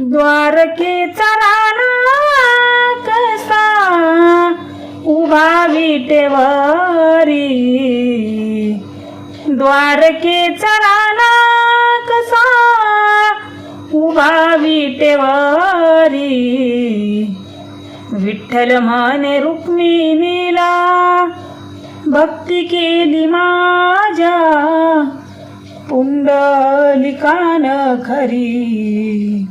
द्वारकेचा राणा कसा उभा विटेवरी? द्वारकेचा राणा कसा उभा विटेवरी? विठ्ठल म्हणे रुक्मिणीला भक्ती केली माझ्या पुंडलिकान खरी.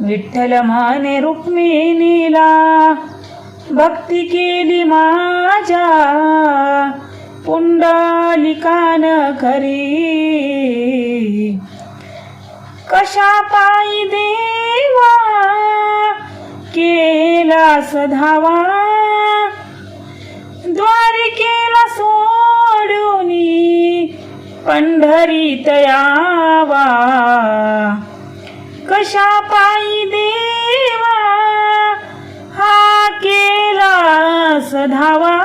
विठ्ठल माने रुक्मिणीला भक्ती केली माझ्या. पुंडलिकान खरी कशा पायी देवा केला सधावा. द्वारिकेला सोडून पंढरीत तयावा कशा पायी देवा? हा केला सधावा.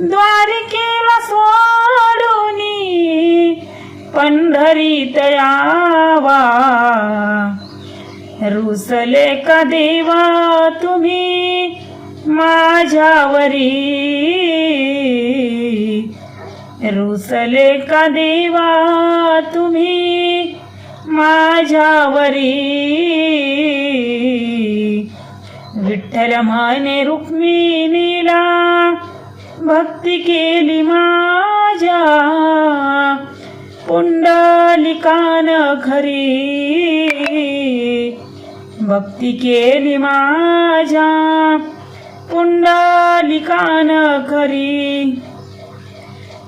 द्वारकेला सोडून पंढरीत यावा रुसले का देवा तुम्ही माझ्यावरी? रुसले का देवा तुम्ही माझ्यावरी. विठ्ठल माने रुक्मिणीला भक्ती केली माझ्या. पुंडलिकान खरी भक्ती केली माझ्या. पुंडलिकान खरी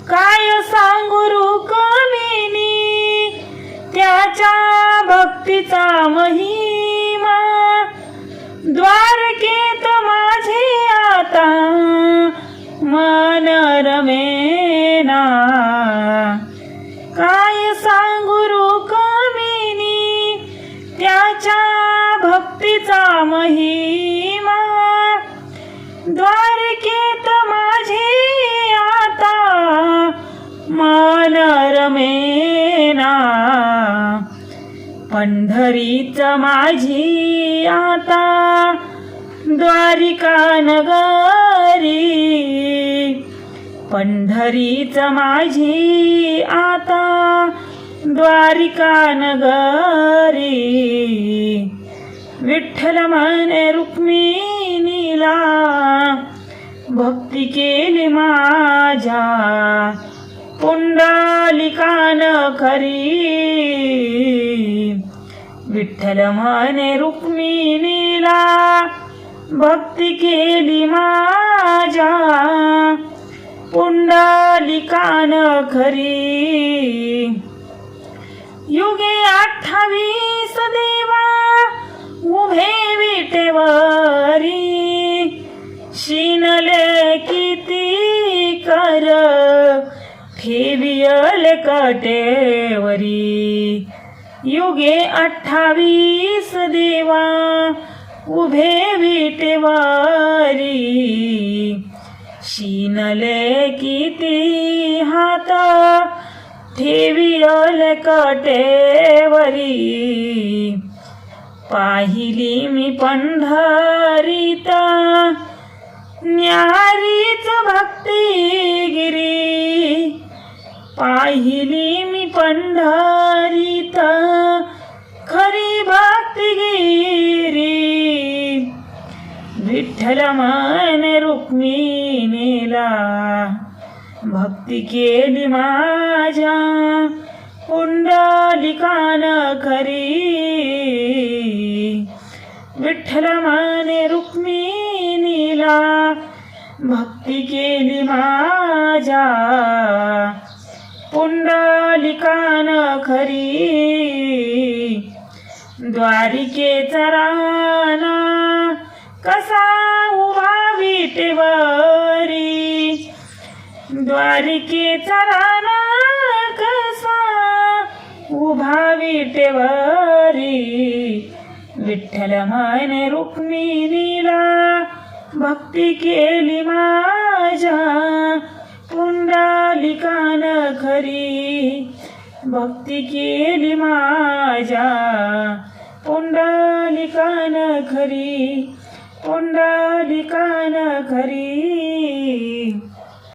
काय सांगू रुक्मिणी? देवाच्या भक्तीचा महिमा. द्वारकेत माझे आता मन रमेना. काय सांगू रुक्मिणी? त्याच्या भक्तीचा महिमा. पंढरीच माझी आता द्वारिका नगरी. पंढरीच माझी आता द्वारिका नगरी. विठ्ठल म्हणे रुक्मिणीला भक्ती केली माझ्या. पुंडलिकान खरी. विठ्ठल म्हणे रुक्मिणीला भक्ती केली माझ्या. पुंडलिकान खरी. युगे अठ्ठावीस देवा उभे विटेवारी. शिनले किती कर ठेवियल कटेवरी. युगे अठ्ठावीस देवा उभे विटेवारी. शिनले किती हात ठेवियल कटेवरी. पाहिली मी पंढरीता विठ्ठल मन रुक्मिणीला भक्ती केली माझ्या. पुंडलिकान खरी. विठ्ठल माने रुक्मिणीला भक्ती केली माझ्या. पुंडलिकान खरी. द्वारिकेचा राणा कसा उभा विटेवरी? द्वारिकेचा राणा कसा उभा विटेवरी? विठ्ठल मायने रुक्मिणीला भक्ती केली माझ्या पुंडालिकान खरी. भक्ती केली माझ्या पुंडालिकान खरी. पुंडलिकान खरी